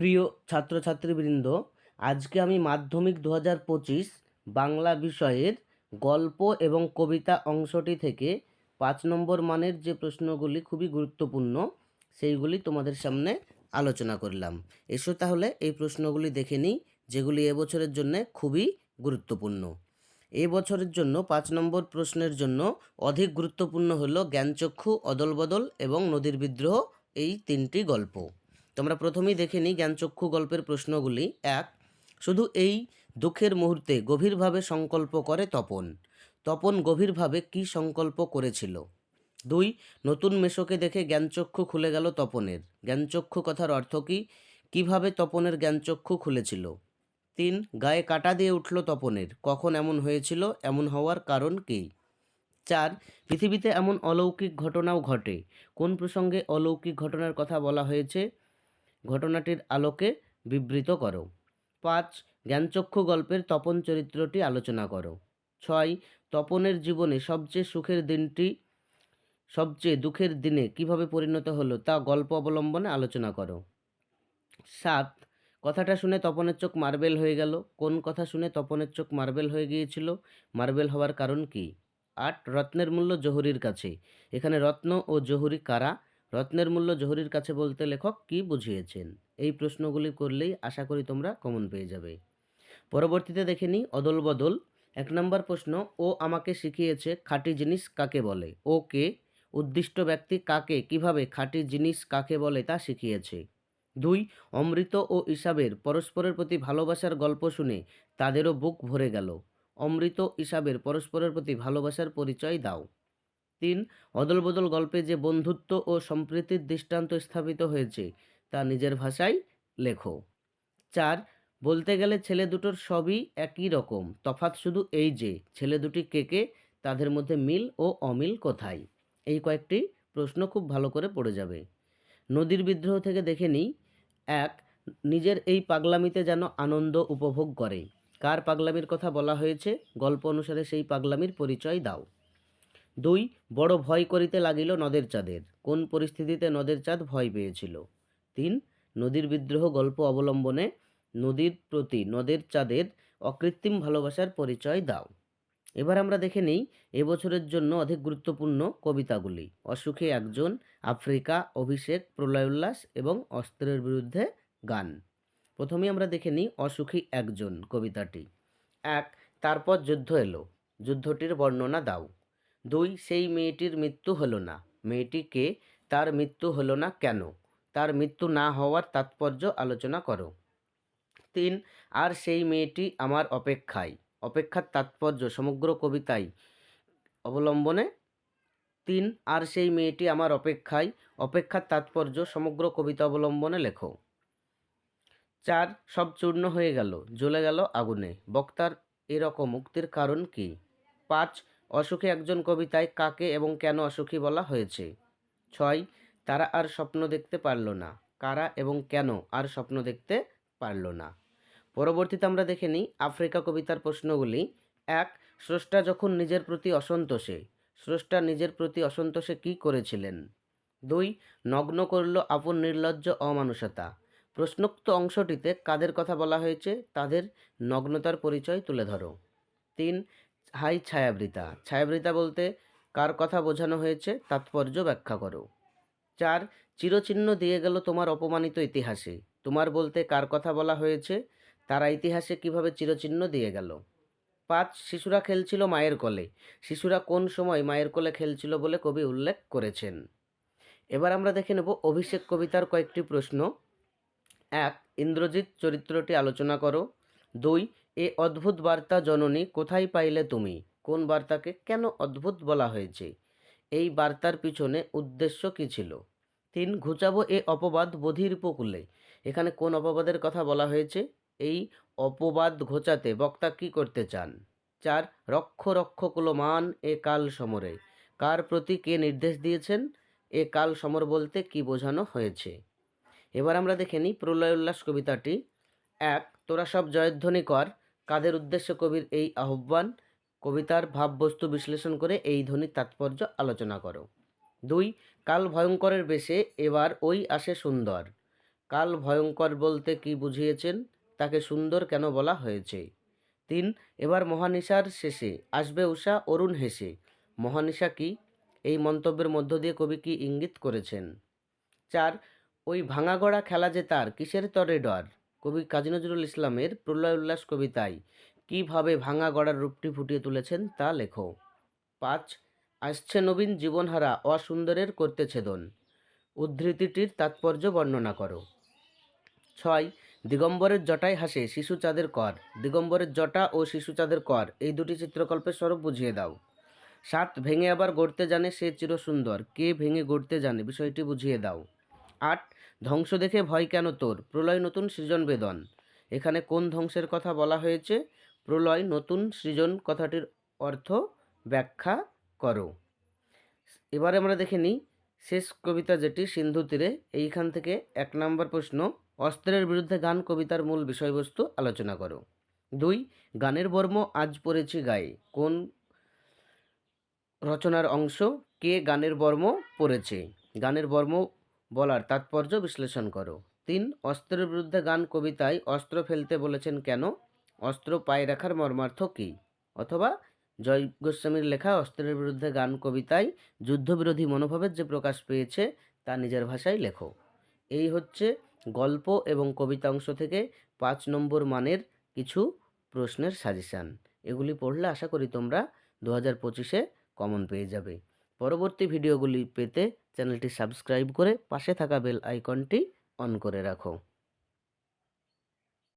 প্রিয় ছাত্রছাত্রীবৃন্দ, আজকে আমি মাধ্যমিক দু পঁচিশ বাংলা বিষয়ের গল্প এবং কবিতা অংশটি থেকে পাঁচ নম্বর মানের যে প্রশ্নগুলি খুবই গুরুত্বপূর্ণ, সেইগুলি তোমাদের সামনে আলোচনা করলাম। এসো তাহলে এই প্রশ্নগুলি দেখে নিই, যেগুলি এবছরের জন্য খুবই গুরুত্বপূর্ণ। এই বছরের জন্য পাঁচ নম্বর প্রশ্নের জন্য অধিক গুরুত্বপূর্ণ হলো জ্ঞানচক্ষু, অদলবদল এবং নদীর বিদ্রোহ, এই তিনটি গল্প। তোমরা প্রথমেই দেখে নিই জ্ঞানচক্ষু গল্পের প্রশ্নগুলি। এক, শুধু এই দুঃখের মুহূর্তে গভীরভাবে সংকল্প করে তপন। তপন গভীরভাবে কি সংকল্প করেছিল? দুই, নতুন মেশোকে দেখে জ্ঞানচক্ষু খুলে গেল তপনের। জ্ঞানচক্ষু কথার অর্থ কী? কীভাবে তপনের জ্ঞানচক্ষু খুলেছিল? তিন, গায়ে কাটা দিয়ে উঠল তপনের। কখন এমন হয়েছিল? এমন হওয়ার কারণ কী? চার, পৃথিবীতে এমন অলৌকিক ঘটনাও ঘটে। কোন প্রসঙ্গে অলৌকিক ঘটনার কথা বলা হয়েছে? ঘটনাটির আলোকে বিবৃত করো। পাঁচ, জ্ঞানচক্ষু গল্পের তপন চরিত্রটি আলোচনা করো। ছয়, তপনের জীবনে সবচেয়ে সুখের দিনটি, সবচেয়ে দুঃখের দিনে কীভাবে পরিণত হলো তা গল্প অবলম্বনে আলোচনা করো। সাত, কথাটা শুনে তপনের চোখ মার্বেল হয়ে গেল। কোন কথা শুনে তপনের চোখ মার্বেল হয়ে গিয়েছিল? মার্বেল হওয়ার কারণ কি? আট, রত্নের মূল্য জহুরির কাছে। এখানে রত্ন ও জহুরি কারা? রত্নের মূল্য জহুরির কাছে বলতে লেখক কি বুঝিয়েছেন? এই প্রশ্নগুলি করলেই আশা করি তোমরা কমন পেয়ে যাবে। পরবর্তীতে দেখে নিই অদল বদল। এক নম্বর প্রশ্ন, ও আমাকে শিখিয়েছে খাঁটি জিনিস কাকে বলে? ও কে? উদ্দিষ্ট ব্যক্তি কাকে? কীভাবে খাঁটি জিনিস কাকে বলে তা শিখিয়েছে? দুই, অমৃত ও ইসাবের পরস্পরের প্রতি ভালোবাসার গল্প শুনে তাদেরও বুক ভরে গেল। অমৃত ইসাবের পরস্পরের প্রতি ভালোবাসার পরিচয় দাও। তিন অদলবদল গল্পে যে বন্ধুত্ব ও সম্প্রীতির দৃষ্টান্ত স্থাপিত হয়েছে, তা নিজের ভাষায় লেখো। চার, বলতে গেলে ছেলে দুটোর সবই একই রকম। তফাৎ শুধু এই যে, ছেলে দুটি কে কে, তাদের মধ্যে মিল ও অমিল কোথায়? এই কয়েকটি প্রশ্ন খুব ভালো করে পড়ে যাবে। নদীর বিদ্রোহ থেকে দেখে নিই। এক, নিজের এই পাগলামিতে যেন আনন্দ উপভোগ করে। কার পাগলামির কথা বলা হয়েছে? গল্প অনুসারে সেই পাগলামির পরিচয় দাও। দুই, বড় ভয় করিতে লাগিল নদের চাঁদের। কোন পরিস্থিতিতে নদের চাঁদ ভয় পেয়েছিল? তিন, নদীর বিদ্রোহ গল্প অবলম্বনে নদীর প্রতি নদের চাঁদের অকৃত্রিম ভালোবাসার পরিচয় দাও। এবার আমরা দেখে নিই এবছরের জন্য অধিক গুরুত্বপূর্ণ কবিতাগুলি। অসুখে একজন, আফ্রিকা, অভিষেক প্রলয় উল্লাস এবং অস্ত্রের বিরুদ্ধে গান। প্রথমেই আমরা দেখে নিই অসুখী একজন কবিতাটি। এক, তারপর যুদ্ধ এলো। যুদ্ধটির বর্ণনা দাও। দুই, সেই মেয়েটির মৃত্যু হলো না। মেয়েটিকে তার মৃত্যু হলো না কেন? তার মৃত্যু না হওয়ার তাৎপর্য আলোচনা করো। তিন, আর সেই মেয়েটি আমার অপেক্ষায়। অপেক্ষার তাৎপর্য সমগ্র কবিতায় অবলম্বনে। তিন, আর সেই মেয়েটি আমার অপেক্ষায়। অপেক্ষার তাৎপর্য সমগ্র কবিতা অবলম্বনে লেখো। চার, সব চূর্ণ হয়ে গেল, জ্বলে গেল আগুনে। বক্তার এরকম মুক্তির কারণ কি? পাঁচ অসুখী একজন কবিতায় কাকে এবং কেন অসুখী বলা হয়েছে? ছয়, তারা আর স্বপ্ন দেখতে পারল না। কারা এবং কেন আর স্বপ্ন দেখতে পারল না? পরবর্তীতে আমরা দেখে নিই আফ্রিকা কবিতার প্রশ্নগুলি। এক, স্রষ্টা যখন নিজের প্রতি অসন্তোষে, স্রষ্টা নিজের প্রতি অসন্তোষে কী করেছিলেন? দুই, নগ্ন করল আপন নির্লজ্জ অমানুষতা। প্রশ্নোক্ত অংশটিতে কাদের কথা বলা হয়েছে? তাদের নগ্নতার পরিচয় তুলে ধরো। তিন হাই ছায়াবৃতা। ছায়াবৃতা বলতে কার কথা বোঝানো হয়েছে তাৎপর্য ব্যাখ্যা করো। চার, চিরচিহ্ন দিয়ে গেল তোমার অপমানিত ইতিহাসে। তোমার বলতে কার কথা বলা হয়েছে, তারা ইতিহাসে কীভাবে চিরচিহ্ন দিয়ে গেল। পাঁচ, শিশুরা খেলছিল মায়ের কোলে। শিশুরা কোন সময় মায়ের কোলে খেলছিল বলে কবি উল্লেখ করেছেন। এবার আমরা দেখে নেব অভিষেক কবিতার কয়েকটি প্রশ্ন। এক, ইন্দ্রজিৎ চরিত্রটি আলোচনা করো। দুই এ অদ্ভুত বার্তা জননী কোথায় পাইলে তুমি? কোন বার্তাকে কেন অদ্ভুত বলা হয়েছে? এই বার্তার পিছনে উদ্দেশ্য কী ছিল? তিন, ঘুচাবো এ অপবাদ বধির উপকূলে এখানে কোন অপবাদের কথা বলা হয়েছে? এই অপবাদ ঘোচাতে বক্তা কী করতে চান? চার, রক্ষ রক্ষ কুলমান এ কাল সমরে। কার প্রতি কে নির্দেশ দিয়েছেন? এ কাল সমর বলতে কি বোঝানো হয়েছে? এবার আমরা দেখে নিই প্রলয় উল্লাস কবিতাটি। এক, তোরা সব জয়ধ্বনি কর। কাদের উদ্দেশ্যে কবির এই আহ্বান? কবিতার ভাববস্তু বিশ্লেষণ করে এই ধ্বনির তাৎপর্য আলোচনা করো। দুই, কাল ভয়ঙ্করের বেশে এবার ওই আসে সুন্দর। কাল ভয়ঙ্কর বলতে কি বুঝিয়েছেন? তাকে সুন্দর কেন বলা হয়েছে? তিন, এবার মহানিশার শেষে আসবে উষা অরুণ হেসে। মহানিশা কি? এই মন্তব্যের মধ্য দিয়ে কবি কি ইঙ্গিত করেছেন? চার, ওই ভাঙাগড়া খেলা যে তার, কিসের তরে ডর? কবি কাজী নজরুল ইসলামের প্রলয় উল্লাস কবিতায় কীভাবে ভাঙা গড়ার রূপটি ফুটিয়ে তুলেছেন তা লেখো। পাঁচ, আসছে নবীন জীবনহারা অসুন্দরের করতে ছেদন উদ্ধৃতিটির তাৎপর্য বর্ণনা করো। ছয়, দিগম্বরের জটায় হাসে শিশু চাঁদের কর। দিগম্বরের জটা ও শিশু চাঁদের কর, এই দুটি চিত্রকল্পের স্বরূপ বুঝিয়ে দাও। সাত, ভেঙে আবার গড়তে জানে সে চিরসুন্দর। কে ভেঙে গড়তে জানে? বিষয়টি বুঝিয়ে দাও। আট ধ্বংস দেখে ভয় কেন তোর? প্রলয় নতুন সৃজন বেদন এখানে কোন ধ্বংসের কথা বলা হয়েছে? প্রলয় নতুন সৃজন কথাটির অর্থ ব্যাখ্যা করো। এবারে আমরা দেখে নিই, শেষ কবিতা যেটি সিন্ধু তীরে, এইখান থেকে এক নম্বর প্রশ্ন, অস্ত্রের বিরুদ্ধে গান কবিতার মূল বিষয়বস্তু আলোচনা করো। দুই, গানের বর্ম আজ পড়েছি গায়ে। কোন রচনার অংশ কে গানের বর্ম পড়েছে? গানের বর্ম বলার তাৎপর্য বিশ্লেষণ করো। তিন, অস্ত্রের বিরুদ্ধে গান কবিতায় অস্ত্র ফেলতে বলেছেন কেন? অস্ত্র পায়ে রাখার মর্মার্থ কী? অথবা, জয় গোস্বামীর লেখা অস্ত্রের বিরুদ্ধে গান কবিতায় যুদ্ধবিরোধী মনোভাবের যে প্রকাশ পেয়েছে, তা নিজের ভাষায় লেখো। এই হচ্ছে গল্প এবং কবিতা অংশ থেকে পাঁচ নম্বর মানের কিছু প্রশ্নের সাজেশান। এগুলি পড়লে আশা করি তোমরা দু হাজার পঁচিশে কমন পেয়ে যাবে। পরবর্তী ভিডিওগুলি পেতে চ্যানেলটি সাবস্ক্রাইব করে পাশে থাকা বেল আইকনটি অন করে রাখো।